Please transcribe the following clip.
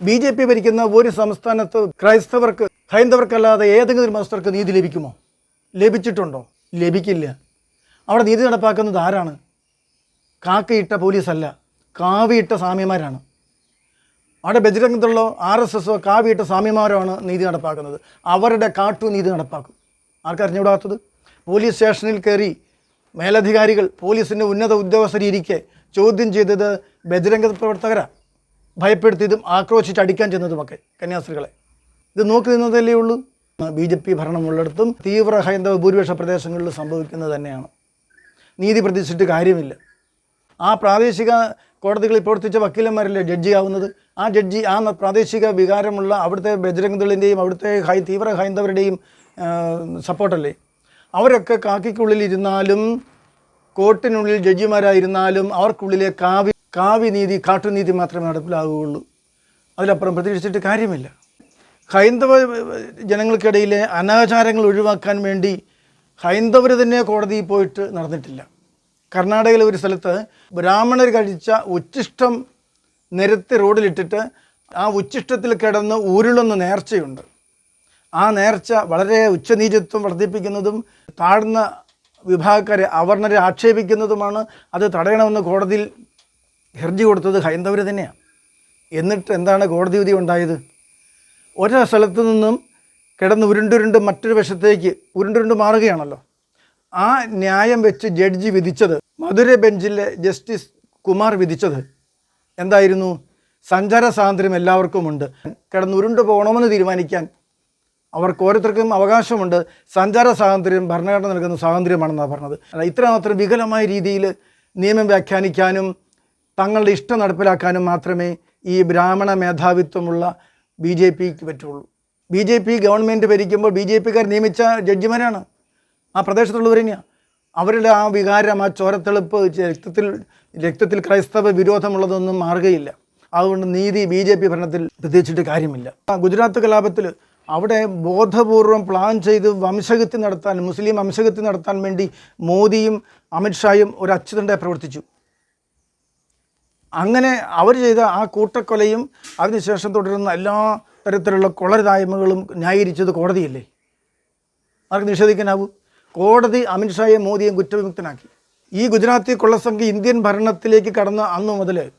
B J P ഭരിക്കുന്ന ഒരു സംസ്ഥാനത്ത് ക്രൈസ്തവർക്ക് ഹൈന്ദവർക്കല്ലാതെ ഏതെങ്കിലും മതസ്ഥർക്ക് നീതി ലഭിക്കുമോ? ലഭിച്ചിട്ടുണ്ടോ? ലഭിക്കില്ല. അവിടെ നീതി നടപ്പാക്കുന്നത് ആരാണ്? കാക്കയിട്ട പോലീസല്ല കാവിയിട്ട സ്വാമിമാരാണ്. അവിടെ ബജരംഗത്തുള്ള ആർ എസ് എസോ കാവിയിട്ട സ്വാമിമാരാണ് നീതി നടപ്പാക്കുന്നത്. അവരുടെ കാട്ടു നീതി നടപ്പാക്കും. ആർക്കറിഞ്ഞുകൂടാത്തത് പോലീസ് സ്റ്റേഷനിൽ കയറി മേലധികാരികൾ പോലീസിന്റെ ഉന്നത ഉദ്യോഗസ്ഥരിയിരിക്കെ ചോദ്യം ചെയ്തത് ബജരംഗ പ്രവർത്തകരാ. ഭയപ്പെടുത്തിയതും ആക്രോശിച്ച് അടിക്കാൻ ചെന്നതുമൊക്കെ കന്യാസ്ത്രീകളെ. ഇത് നോക്കി നിന്നതല്ലേ ഉള്ളൂ. ബി ജെ പി ഭരണമുള്ളിടത്തും തീവ്ര ഹൈന്ദവ ഭൂരിപക്ഷ പ്രദേശങ്ങളിൽ സംഭവിക്കുന്നത് തന്നെയാണ്. നീതി പ്രതീക്ഷിച്ചിട്ട് കാര്യമില്ല. ആ പ്രാദേശിക കോടതികളിൽ പ്രവർത്തിച്ച വക്കീലന്മാരല്ലേ ജഡ്ജി ആവുന്നത് ആ ജഡ്ജി ആ പ്രാദേശിക വികാരമുള്ള അവിടുത്തെ ബജരംഗദളിന്റെയും അവിടുത്തെ ഹൈ തീവ്ര ഹൈന്ദവരുടെയും സപ്പോർട്ടല്ലേ? അവരൊക്കെ കാക്കിക്കുള്ളിൽ ഇരുന്നാലും കോർട്ടിനുള്ളിൽ ജഡ്ജിമാരായിരുന്നാലും അവർക്കുള്ളിലെ കാവി കാവി നീതി കാട്ടുനീതി മാത്രമേ നടപ്പിലാവുകയുള്ളൂ. അതിലപ്പുറം പ്രതീക്ഷിച്ചിട്ട് കാര്യമില്ല. ഹൈന്ദവ ജനങ്ങൾക്കിടയിലെ അനാചാരങ്ങൾ ഒഴിവാക്കാൻ വേണ്ടി ഹൈന്ദവർ തന്നെ കോടതിയിൽ പോയിട്ട് നടന്നിട്ടില്ല. കർണാടകയിലെ ഒരു സ്ഥലത്ത് ബ്രാഹ്മണർ കഴിച്ച ഉച്ചിഷ്ടം നിരത്തി റോഡിലിട്ടിട്ട് ആ ഉച്ചിഷ്ടത്തിൽ കിടന്ന് ഉരുളുന്ന നേർച്ചയുണ്ട്. ആ നേർച്ച വളരെ ഉച്ചനീചത്വം വർദ്ധിപ്പിക്കുന്നതും താഴ്ന്ന വിഭാഗക്കാരെ അവർണരെ ആക്ഷേപിക്കുന്നതുമാണ് അത് തടയണമെന്ന് കോടതിയിൽ ഹർജി കൊടുത്തത് ഹൈന്ദവർ തന്നെയാണ്. എന്നിട്ട് എന്താണ് കോടതി വിധി ഉണ്ടായത്? ഒരേ സ്ഥലത്തു നിന്നും കിടന്ന് ഉരുണ്ടുരുണ്ട് മറ്റൊരു വശത്തേക്ക് ഉരുണ്ടുരുണ്ട് മാറുകയാണല്ലോ. ആ ന്യായം വെച്ച് ജഡ്ജി വിധിച്ചത് മധുര ബെഞ്ചിലെ ജസ്റ്റിസ് കുമാർ വിധിച്ചത് എന്തായിരുന്നു? സഞ്ചാര സ്വാതന്ത്ര്യം എല്ലാവർക്കുമുണ്ട്. കിടന്ന് ഉരുണ്ടു പോകണമെന്ന് തീരുമാനിക്കാൻ അവർക്ക് ഓരോരുത്തർക്കും അവകാശമുണ്ട്. സഞ്ചാര സ്വാതന്ത്ര്യം ഭരണഘടന നൽകുന്ന സ്വാതന്ത്ര്യമാണെന്നാണ് പറഞ്ഞത്. ഇത്രമാത്രം വികലമായ രീതിയിൽ നിയമം വ്യാഖ്യാനിക്കാനും തങ്ങളുടെ ഇഷ്ടം നടപ്പിലാക്കാനും മാത്രമേ ഈ ബ്രാഹ്മണ മേധാവിത്വമുള്ള ബി ജെ പിക്ക് പറ്റുള്ളൂ. ബി ജെ പി ഗവൺമെന്റ് ഭരിക്കുമ്പോൾ ബി ജെ പിക്കാർ നിയമിച്ച ജഡ്ജിമാരാണ്. ആ പ്രദേശത്തുള്ളവർ തന്നെയാണ് അവരുടെ ആ വികാരം ആ ചോരത്തെളുപ്പ് രക്തത്തിൽ രക്തത്തിൽ ക്രൈസ്തവ വിരോധമുള്ളതൊന്നും മാറുകയില്ല. അതുകൊണ്ട് നീതി ബി ജെ പി ഭരണത്തിൽ പ്രത്യേകിച്ചിട്ട് കാര്യമില്ല. ഗുജറാത്ത് കലാപത്തിൽ അവിടെ ബോധപൂർവം പ്ലാൻ ചെയ്ത് വംശഹത്യ നടത്താൻ മുസ്ലിം വംശഹത്യ നടത്താൻ വേണ്ടി മോദിയും അമിത്ഷായും ഒരു അച്യുതണ്ടായി പ്രവർത്തിച്ചു. അങ്ങനെ അവർ ചെയ്ത ആ കൂട്ടക്കൊലയും അതിനുശേഷം തുടരുന്ന എല്ലാ തരത്തിലുള്ള കൊളരുതായ്മകളും ന്യായീകരിച്ചത് കോടതിയല്ലേ? ആർക്ക് നിഷേധിക്കാനാവൂ? കോടതി അമിത്ഷായെ മോദിയെ കുറ്റവിമുക്തനാക്കി. ഈ ഗുജറാത്തി കൊള്ളസംഖ്യ ഇന്ത്യൻ ഭരണത്തിലേക്ക് കടന്ന അന്നു മുതൽ